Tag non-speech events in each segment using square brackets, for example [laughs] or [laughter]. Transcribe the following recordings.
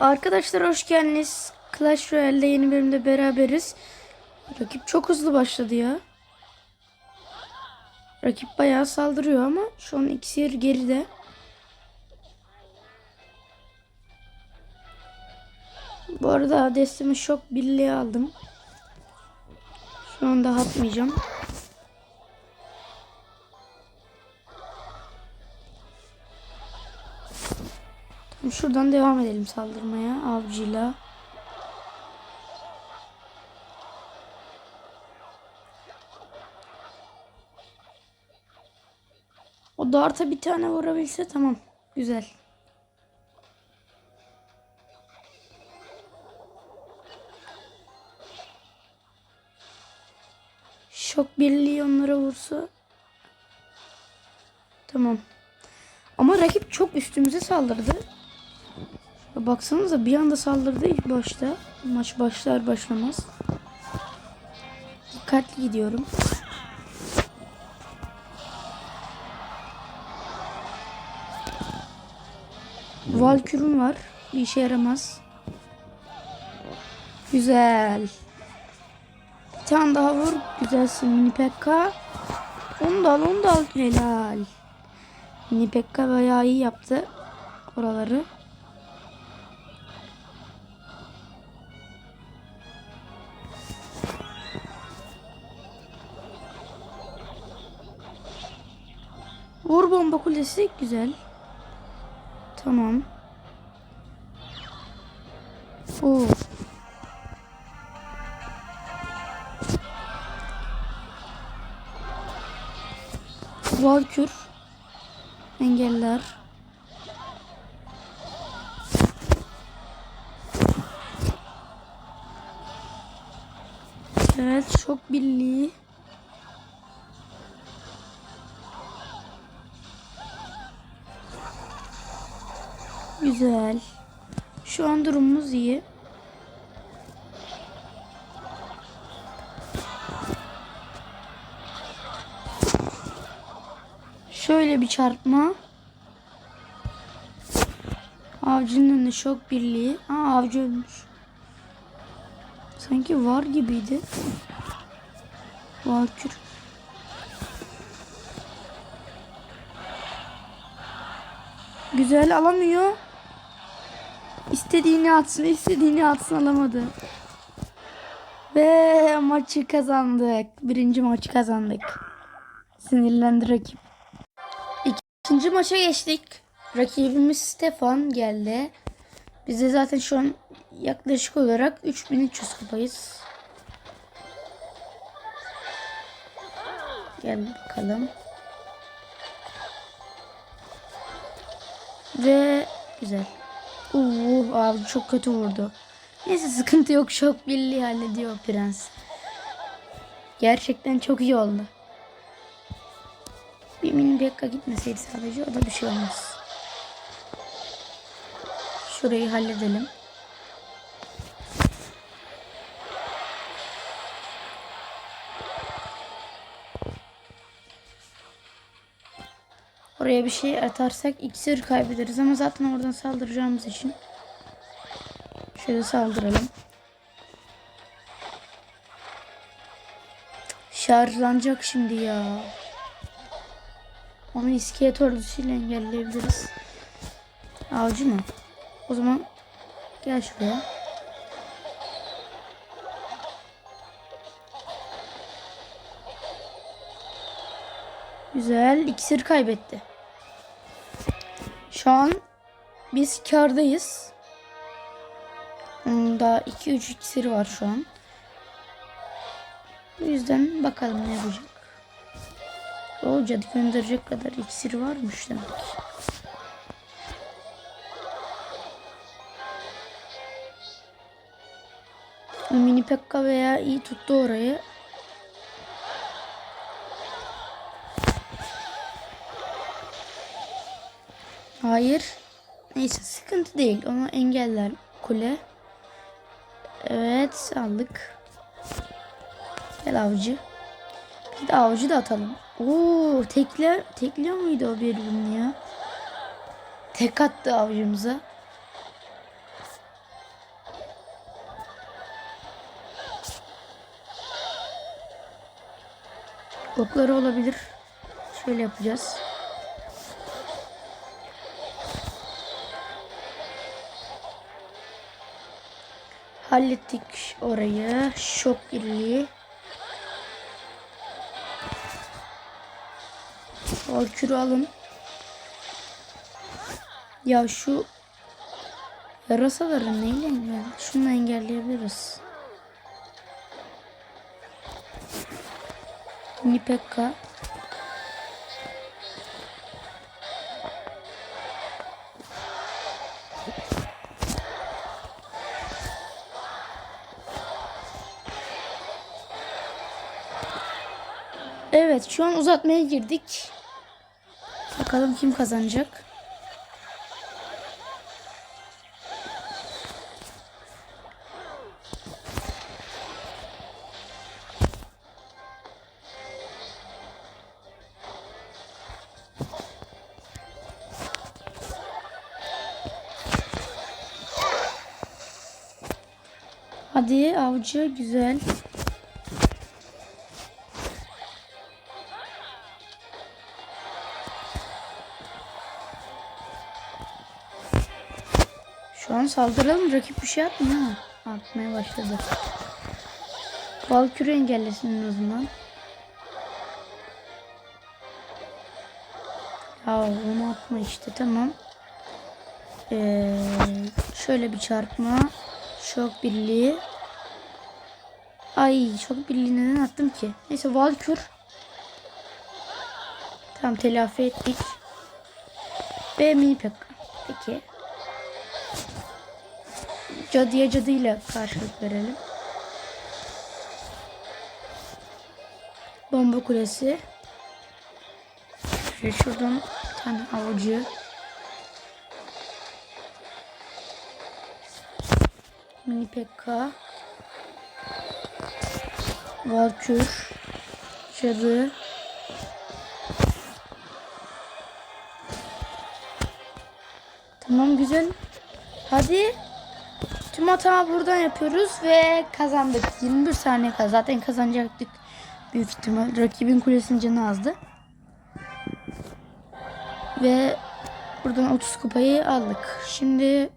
Arkadaşlar hoş geldiniz. Clash Royale'de yeni bölümde beraberiz. Rakip çok hızlı başladı ya. Rakip bayağı saldırıyor ama şu an iksir geride. Bu arada destemi şok birliği aldım. Şu anda atmayacağım. Tamam, şuradan devam edelim saldırmaya avcıyla. O darta bir tane vurabilse tamam. Güzel. Şok birliği onlara vursa. Tamam. Ama rakip çok üstümüze saldırdı. Baksanıza bir anda saldırdı ilk başta. Maç başlar başlamaz. Dikkatli gidiyorum. Valkürüm var. Bir işe yaramaz. Güzel. Bir tane daha vur. Güzelsin mini pekka. Onu da al onu da al. Helal. Mini pekka bayağı iyi yaptı. Oraları. Bomba kulesi güzel. Tamam. Oo. Valkür. Engeller. Evet çok birliği. Güzel. Şu an durumumuz iyi. Şöyle bir çarpma. Avcının şok birliği. Aa avcı ölmüş. Sanki var gibiydi. Valkür. Güzel alamıyor. İstediğini atsın, istediğini atsın alamadı. Ve maçı kazandık. Birinci maçı kazandık. Sinirlendi rakip. İkinci maça geçtik. Rakibimiz Stefan geldi. Biz de zaten şu an yaklaşık olarak 3300 kupayız. Gel bakalım. Ve güzel. Uuu abi çok kötü vurdu. Neyse sıkıntı yok. Şok birliği hallediyor prens. Gerçekten çok iyi oldu. Bir mini bekka gitmeseydi sadece o da bir şey olmaz. Şurayı halledelim. Bir şey atarsak iksir kaybederiz ama zaten oradan saldıracağımız için şöyle saldıralım. Şarjlanacak şimdi ya. Onu iskelet ordusuyla engelleyebiliriz. Avcı mı? O zaman gel şuraya. Güzel. iksir kaybetti. Şu an biz kardayız. Onun da 2-3 iksiri var şu an. O yüzden bakalım ne yapacak. O cadı gönderecek kadar iksir varmış demek. O mini pekka veya iyi tuttu orayı. Hayır. Neyse sıkıntı değil. Onu engeller kule. Evet aldık. Gel avcı. Bir de avcı da atalım. Oo tekle tekliyor muydu o birbirini ya? Tek attı avcımıza. Okları olabilir. Şöyle yapacağız. Hallettik orayı. Şok birliği. Valkürü alın. Ya şu yarasaları neyle engel? Şunu engelleyebiliriz. Nipekka. Evet şu an uzatmaya girdik. Bakalım kim kazanacak. Hadi avcı güzel. Şu an saldıralım. Rakip bir şey atmıyor. Ha, Atmaya başladı. Valkürü engellesin en azından. Ya onu atma işte tamam. Ee, şöyle bir çarpma. Şok birliği. Ay şok birliği neden attım ki? Neyse Valkür. Tamam telafi ettik. Ve mini pekka. Peki. Cadıya cadıyla karşılık verelim. Bomba kulesi. Şöyle şuradan bir tane avucu. Mini Pekka. Valkür. Cadı. Tamam güzel. Hadi. Tüm hata buradan yapıyoruz ve kazandık. 21 saniye kaz. Zaten kazanacaktık. Büyük ihtimal. Rakibin kulesinin canı azdı. Ve buradan 30 kupayı aldık. Şimdi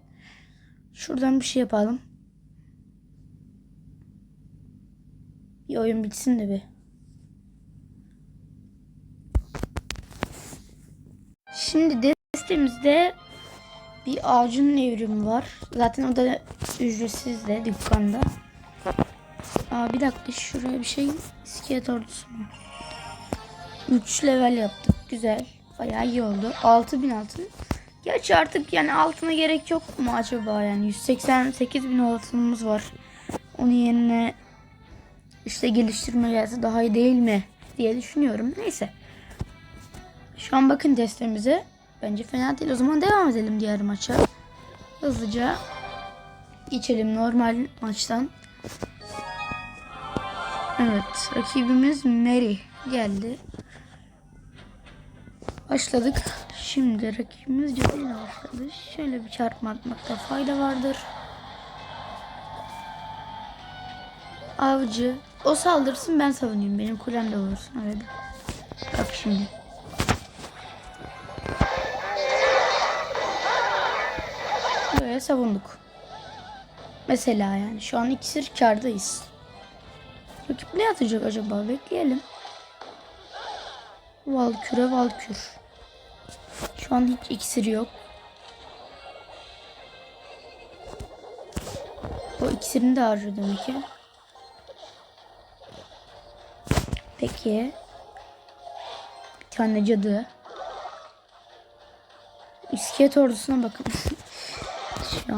şuradan bir şey yapalım. Bir oyun bitsin de bir. Şimdi destemizde bir ağacın evrimi var. Zaten o da ücretsiz de dükkanda. Aa bir dakika şuraya bir şey iskelet ordusu mu? 3 level yaptık. Güzel. Bayağı iyi oldu. 6000 altın. Gerçi artık yani altına gerek yok mu acaba yani 188 bin altınımız var. Onun yerine işte geliştirme gelse daha iyi değil mi diye düşünüyorum. Neyse. Şu an bakın destemize. Bence fena değil. O zaman devam edelim diğer maça. Hızlıca geçelim normal maçtan. Evet. Rakibimiz Mary geldi. Başladık. Şimdi rakibimiz cadıyla başladı. Şöyle bir çarpma atmakta fayda vardır. Avcı. O saldırsın ben savunayım. Benim kulem de olursun öyle. Bak şimdi. Böyle savunduk. Mesela yani şu an iksir kardayız. Rakip ne atacak acaba? Bekleyelim. Valküre Valkür. Şu an hiç iksir yok. O iksirini de harcıyor demek ki. Peki. Bir tane cadı. İskelet ordusuna bakın. [laughs] Şu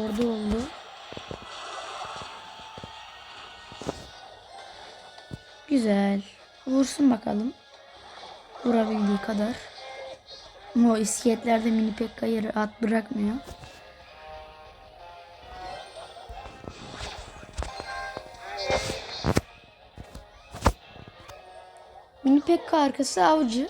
ordu oldu. Güzel. Vursun bakalım. Vurabildiği kadar. O iskeletlerde mini pek yeri at bırakmıyor. Mini Pekka arkası avcı.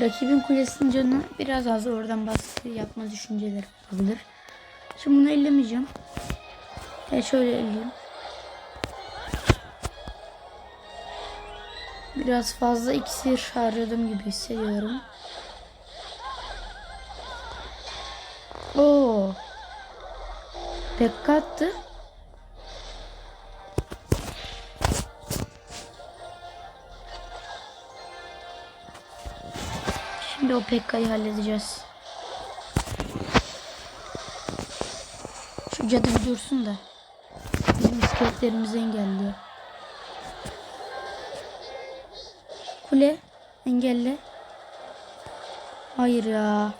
Rakibin kulesinin canı biraz az oradan baskı yapma düşünceleri olabilir. Şimdi bunu ellemeyeceğim. E şöyle elleyeyim. Biraz fazla iksir harcadım gibi hissediyorum. Oo. Pekka attı. Şimdi o Pekka'yı halledeceğiz. Şu cadı bir dursun da. Bizim iskeletlerimizi engelliyor. Kule engelle. Hayır ya.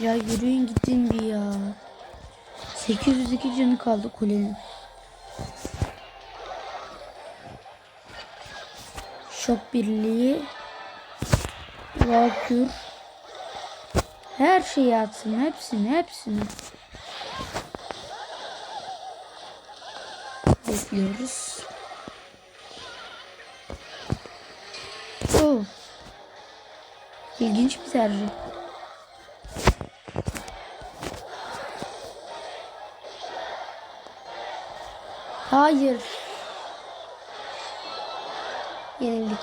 Ya yürüyün gidin bir ya. 802 canı kaldı kulenin. Şok birliği. Valkür. Her şeyi atsın. Hepsini hepsini. Bekliyoruz. Oo. İlginç bir tercih. Hayır. Yenildik.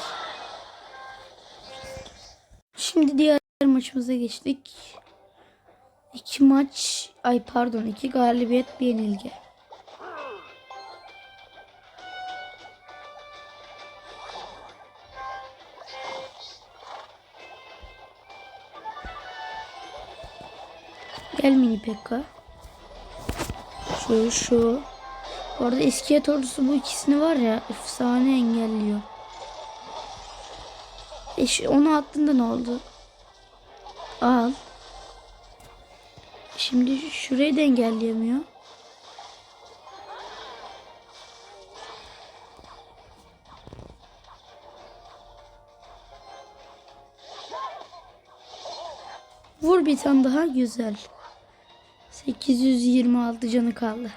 Şimdi diğer maçımıza geçtik. İki maç, ay pardon iki galibiyet bir yenilgi. Gel mini Pekka. Şu şu. Bu arada iskelet ordusu bu ikisini var ya efsane engelliyor. E onu attığında ne oldu? Al. Şimdi şurayı da engelleyemiyor. Vur bir tane daha güzel. 826 canı kaldı.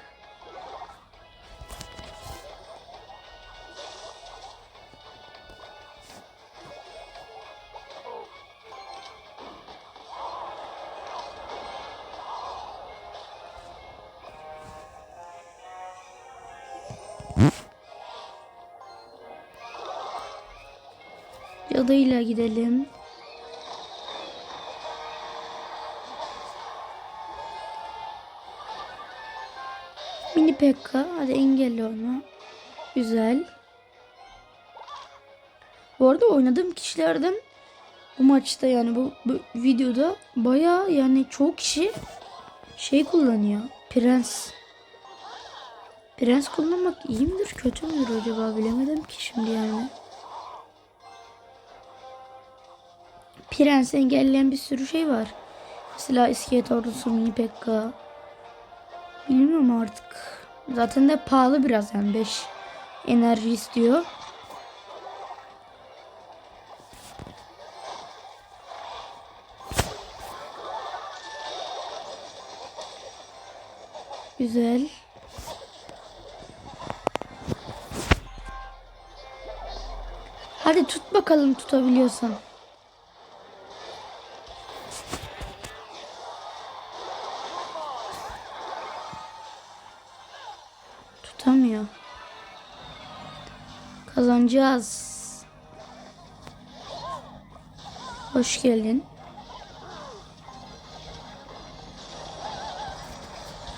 Gidelim. Mini Pekka. Hadi engelle onu. Güzel. Bu arada oynadığım kişilerden bu maçta yani bu, bu videoda baya yani çok kişi şey kullanıyor. Prens. Prens kullanmak iyi midir kötü müdür acaba bilemedim ki şimdi yani. Prens engelleyen bir sürü şey var. Mesela iskelet ordusu mini pekka. Bilmiyorum artık. Zaten de pahalı biraz yani 5 enerji istiyor. Güzel. Hadi tut bakalım tutabiliyorsan. Kazanacağız. Hoş geldin.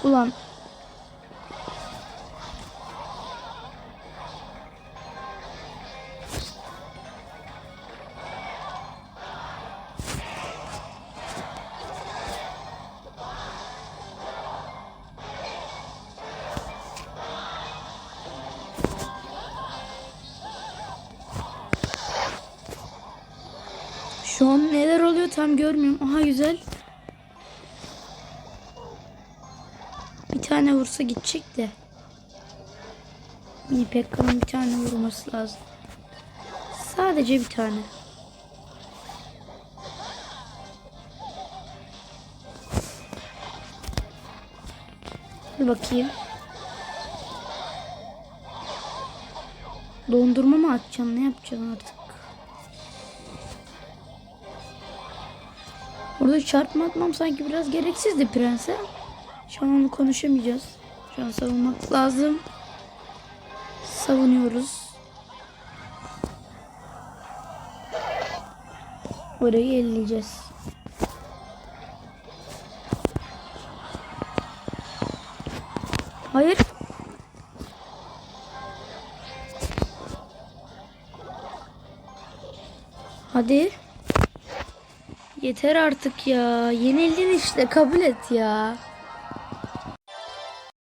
Ulan. Tam görmüyorum. Aha güzel. Bir tane vursa gidecek de. Mini Pekka'nın bir tane vurması lazım. Sadece bir tane. Bir bakayım. Dondurma mı atacaksın? Ne yapacaksın artık? Orada çarpma atmam sanki biraz gereksizdi prense. Şu an onu konuşamayacağız. Şu an savunmak lazım. Savunuyoruz. Orayı elleyeceğiz. Hayır. Hadi. Yeter artık ya. Yenildin işte kabul et ya.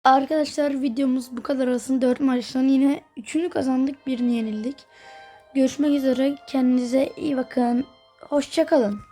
Arkadaşlar videomuz bu kadar olsun. 4 maçtan yine 3'ünü kazandık birini yenildik. Görüşmek üzere. Kendinize iyi bakın. Hoşçakalın.